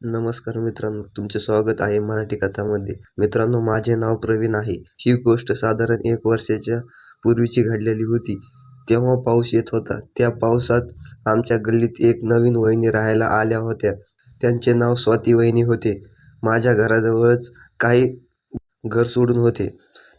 नमस्कार मित्रांनो तुमचे स्वागत आहे मराठी कथामध्ये. मित्रांनो माझे नाव प्रवीण आहे. ही गोष्ट साधारण एक वर्षाच्या पूर्वीची घडलेली होती. तेव्हा पाऊस येत होता. त्या पावसात आमच्या गल्लीत एक नवीन वहिनी राहायला आल्या होत्या. त्यांचे नाव स्वाती वहिनी होते. माझ्या घराजवळच काही घर सोडून होते.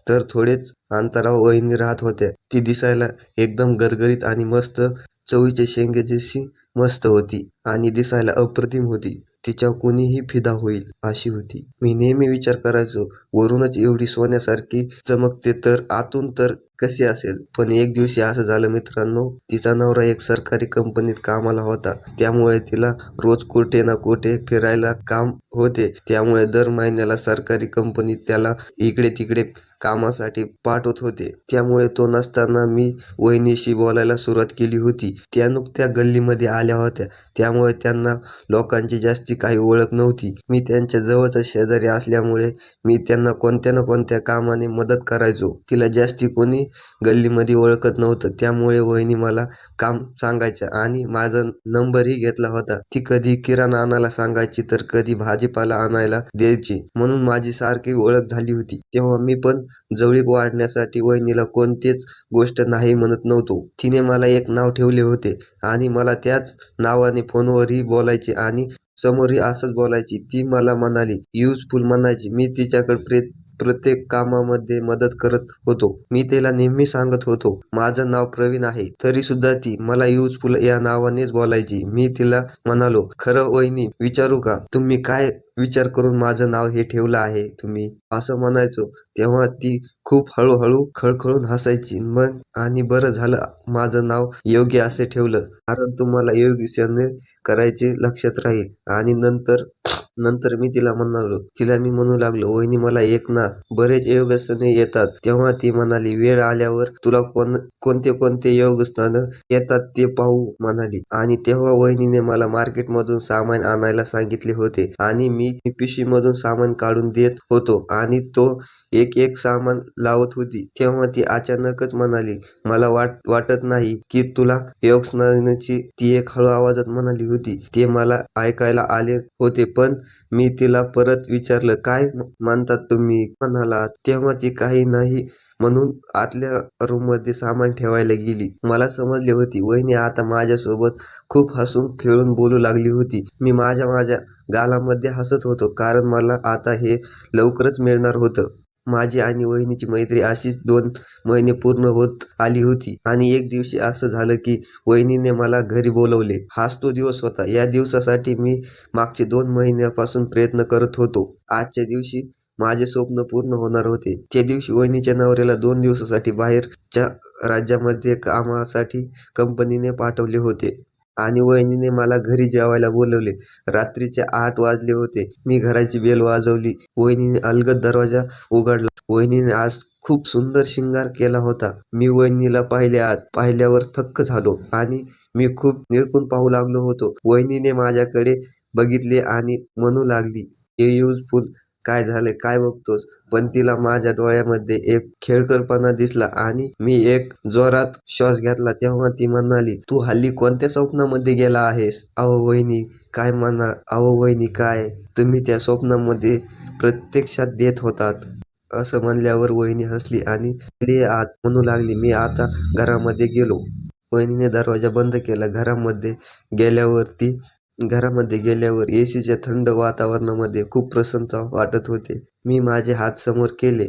तर थोडेच अंतरावर वहिनी राहत होत्या. ती दिसायला एकदम गरगरीत आणि मस्त चवीचे शेंगे जशी मस्त होती आणि दिसायला अप्रतिम होती. तिच्यावर कोणीही फिदा होईल अशी होती. मी नेहमी विचार करायचो वरूनच एवढी सोन्यासारखी चमकते तर आतून तर कसे असेल? पण एक दिवशी असं झालं मित्रांनो तिचा नवरा एक सरकारी कंपनीत कामाला होता. त्यामुळे तिला रोज कुठे ना कुठे फिरायला काम होते. त्यामुळे दर महिन्याला सरकारी कंपनीत त्याला इकडे तिकडे कामासाठी पाठवत होते. त्यामुळे तो नसताना मी वहिनीशी बोलायला सुरुवात केली होती. त्या नुकत्या गल्लीमध्ये आल्या होत्या. त्यामुळे त्यांना लोकांची जास्ती काही ओळख नव्हती. मी त्यांच्या जवळचा शेजारी असल्यामुळे मी त्यांना कोणत्या ना कोणत्या कामाने मदत करायचो. तिला जास्ती कोणी गल्लीमध्ये ओळखत नव्हतं. त्यामुळे वहिनी मला काम सांगायच्या आणि माझा नंबरही घेतला होता. ती कधी किराणा आणायला सांगायची तर कधी भाजीपाला आणायला द्यायची. म्हणून माझी सारखी ओळख झाली होती. तेव्हा मी पण जवळीक वाढण्यासाठी वहिनीला कोणतीच गोष्ट नाही म्हणत नव्हतो. तिने मला एक नाव ठेवले होते आणि मला त्याच नावाने फोनवरही बोलायचे आणि समोरही असंच बोलायची. ती मला म्हणाली युजफुल म्हणायची. मी तिच्याकडे प्रेत प्रत्येक कामामध्ये मदत करत होतो. मी तिला नेहमी सांगत होतो माझं नाव प्रवीण आहे तरी सुद्धा ती मला युजफुल या नावानेच बोलायची. मी तिला म्हणालो खरं वहिनी विचारू का? तुम्ही काय विचार करून माझं नाव हे ठेवलं आहे तुम्ही असं म्हणायचो तेव्हा ती खूप हळूहळू खळखळून हसायची. मग आणि बरं झालं माझं नाव योग्य असे ठेवलं. कारण तुम्हाला योग्य करायचे लक्षात राहील. आणि नंतर नंतर मी तिला म्हणालो तिला मी म्हणू लागलो वहिनी मला एक ना बरेच योगासने येतात. तेव्हा ती म्हणाली वेळ आल्यावर तुला कोण कोणते कोणते योगस्थान येतात ते पाहू म्हणाली. आणि तेव्हा वहिनीने मला मार्केटमधून सामान आणायला सांगितले होते. आणि मी पिशवीमधून सामान काढून देत होतो आणि तो एक एक सामान लावत होती. तेव्हा ती अचानकच म्हणाली मला वाट वाटत नाही की तुला योग स्नानाची ती एक हळू आवाजात म्हणाली होती. ते मला ऐकायला आले होते पण मी तिला परत विचारलं काय म्हणतात तुम्ही? म्हणाला तेव्हा ती काही नाही म्हणून आतल्या रूममध्ये सामान ठेवायला गेली. मला समजली होती वहिनी आता माझ्यासोबत खूप हसून खेळून बोलू लागली होती. मी माझ्या माझ्या गालामध्ये हसत होतो. कारण मला आता हे लवकरच मिळणार होतं. माझी आणि वहिनीची मैत्री अशीच दोन महिने पूर्ण होत आली होती. आणि एक दिवशी असं झालं की वहिनीने मला घरी बोलवले. हाच तो दिवस होता. या दिवसासाठी मी मागचे दोन महिन्यापासून प्रयत्न करत होतो. आजच्या दिवशी माझे स्वप्न पूर्ण होणार होते. त्या दिवशी वहिनीच्या नवऱ्याला दोन दिवसासाठी बाहेरच्या राज्यामध्ये कामासाठी कंपनीने पाठवले होते. आणि वहिनीने मला घरी जेवायला बोलवले. रात्रीचे आठ वाजले होते. मी घराची बेल वाजवली. वहिनीने अलगद दरवाजा उघडला. वहिनीने आज खूप सुंदर शिंगार केला होता. मी वहिनीला पाहिले आज. पाहिल्यावर थक्क झालो आणि मी खूप निरकून पाहू लागलो होतो. वहिनीने माझ्याकडे बघितले आणि म्हणू लागली हे युजफुल काय झाले काय बघतोस? पण तिला माझ्या डोळ्यामध्ये एक खेळकरपणा दिसला आणि मी एक जोरात श्वास घेतला. तेव्हा ती म्हणाली तू हल्ली कोणत्या स्वप्नामध्ये गेला आहेस? अहो वहिनी काय म्हणा? अहो वहिनी काय? तुम्ही त्या स्वप्नामध्ये प्रत्यक्षात देत होतात. असं म्हणल्यावर वहिनी हसली आणि आत म्हणू लागली. मी आता घरामध्ये गेलो. वहिनीने दरवाजा बंद केला. घरामध्ये गेल्यावरती घरामध्ये गेल्यावर एसीच्या थंड वातावरणामध्ये खूप प्रसन्नता वाटत होते. मी माझे हात समोर केले.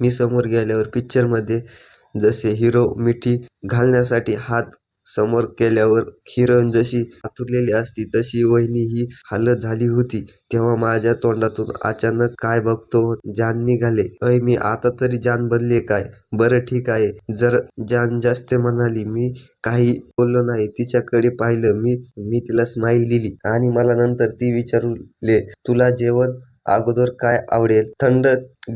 मी समोर गेल्यावर पिक्चरमध्ये जसे हिरो मिठी घालण्यासाठी हात समोर केल्यावर हिरण जशी आतुरलेली असती तशी वहिनी ही हालत झाली होती. तेव्हा माझ्या तोंडातून अचानक काय बघतो जान निघाले. अय मी आता तरी जान बनले काय? बरं ठीक आहे. जर जान जास्त म्हणाली मी काही बोललो नाही. तिच्याकडे पाहिलं मी मी तिला स्माईल दिली आणि मला नंतर ती विचारले तुला जेवण अगोदर काय आवडेल? थंड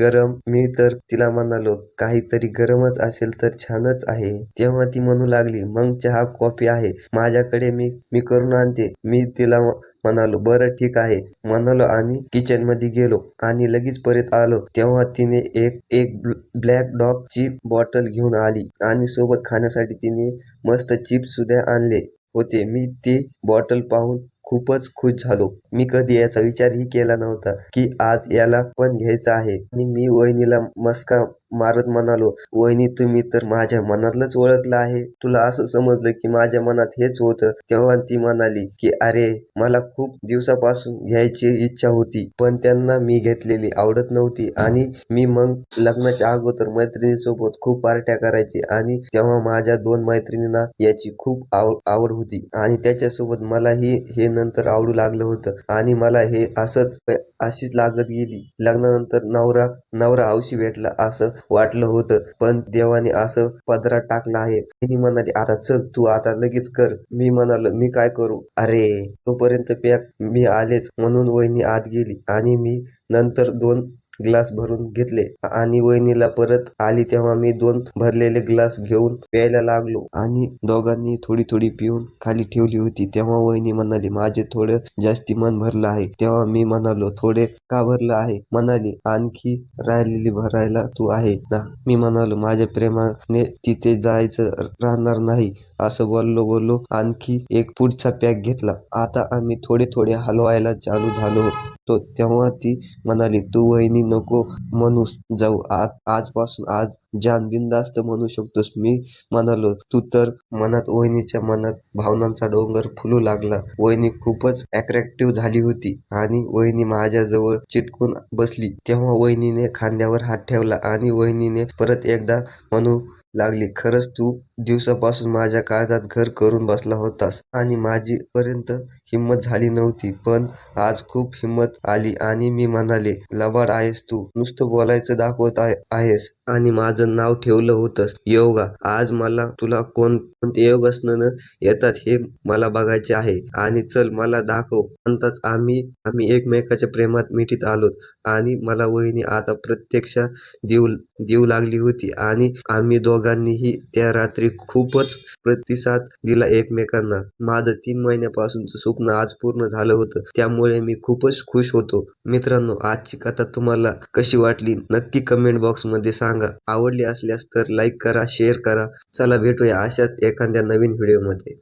गरम? मी तर तिला म्हणालो काहीतरी गरमच असेल तर छानच आहे. तेव्हा ती म्हणू लागली मग चहा कॉफी आहे. माझ्याकडे मी मी करून आणते. मी तिला म्हणालो बरं ठीक आहे. म्हणालो आणि किचनमध्ये गेलो आणि लगेच परत आलो. तेव्हा तिने एक एक ब्लॅक डॉग ची बॉटल घेऊन आली आणि सोबत खाण्यासाठी तिने मस्त चिप्स सुद्धा आणले होते. मी ती बॉटल पाहून खूपच खुश झालो. मी कधी याचा विचारही केला नव्हता की आज याला पण घ्यायचं आहे. आणि मी वहिनीला मस्का मारत म्हणालो वहिनी तुम्ही तर माझ्या मनातलंच ओळखलं आहे. तुला असं समजलं की माझ्या मनात हेच होतं तेव्हा ती म्हणाली की अरे मला खूप दिवसापासून घ्यायची इच्छा होती पण त्यांना मी घेतलेली आवडत नव्हती आणि मी मग लग्नाच्या अगोदर मैत्रिणीसोबत खूप पार्ट्या करायची आणि तेव्हा माझ्या दोन मैत्रिणींना याची खूप आव आवड होती आणि त्याच्यासोबत मलाही हे नंतर आवडू लागलं होतं आणि मला हे असंच अशीच लागत गेली. लग्नानंतर नवरा नवरा हौशी भेटला असं वाटलं होतं. पण देवाने असं पदरात टाकलं आहे. मी म्हणाली आता चल तू आता लगेच कर. मी म्हणालो मी काय करू? अरे तोपर्यंत पॅक मी आलेच. म्हणून वहिनी आत गेली आणि मी नंतर दोन ग्लास भरून घेतले. आणि वहिनीला परत आली तेव्हा मी दोन भरलेले ग्लास घेऊन प्यायला लागलो. आणि दोघांनी थोडी थोडी पिऊन खाली ठेवली होती. तेव्हा वहिनी म्हणाली माझे थोडं जास्ती मन भरलं आहे. तेव्हा मी म्हणालो थोडे का भरलं आहे? म्हणाली आणखी राहिलेली भरायला तू आहे ना? मी म्हणालो माझ्या प्रेमाने तिथे जायचं राहणार नाही असं बोललो बोललो आणखी एक पुढचा पॅक घेतला. आता आम्ही थोडे थोडे हलवायला चालू झालो. तो तेव्हा ती म्हणाली तू वहिनी नको म्हणूस जाऊ. आजपासून आज जान बिंदास्त म्हणू शकतोस. मी म्हणालो तू तर मनात वहिनीच्या मनात भावनांचा डोंगर फुलू लागला. वहिनी खूपच अट्रॅक्टिव्ह झाली होती आणि वहिनी माझ्याजवळ चिटकून बसली. तेव्हा वहिनीने खांद्यावर हात ठेवला आणि वहिनीने परत एकदा म्हणू लागली. खरंच तू दिवसापासून माझ्या काळजात घर करून बसला होतास आणि माझी पर्यंत हिंमत झाली नव्हती. पण आज खूप हिंमत आली आणि मी म्हणाले लबाड आहेस तू. नुसतं बोलायचं दाखवत आहेस आणि माझं नाव ठेवलं होतंस. योगा आज मला तुला कोण कोणते योगासनं येतात हे मला बघायचे आहे आणि चल मला दाखव. म्हणताच आम्ही आम्ही एकमेकाच्या प्रेमात मिठीत आलो आणि मला वहिनी आता प्रत्यक्ष देऊ देऊ लागली होती आणि आम्ही दोघांनीही त्या रात्री खूपच प्रतिसाद दिला एकमेकांना. माझं तीन महिन्यापासूनचं स्वप्न आज पूर्ण झालं होतं त्यामुळे मी खूपच खुश होतो. मित्रांनो आजची कथा तुम्हाला कशी वाटली नक्की कमेंट बॉक्समध्ये सांगा. आवडली असल्यास तर लाईक करा शेअर करा. चला भेटूया अशाच एखाद्या नवीन व्हिडिओमध्ये.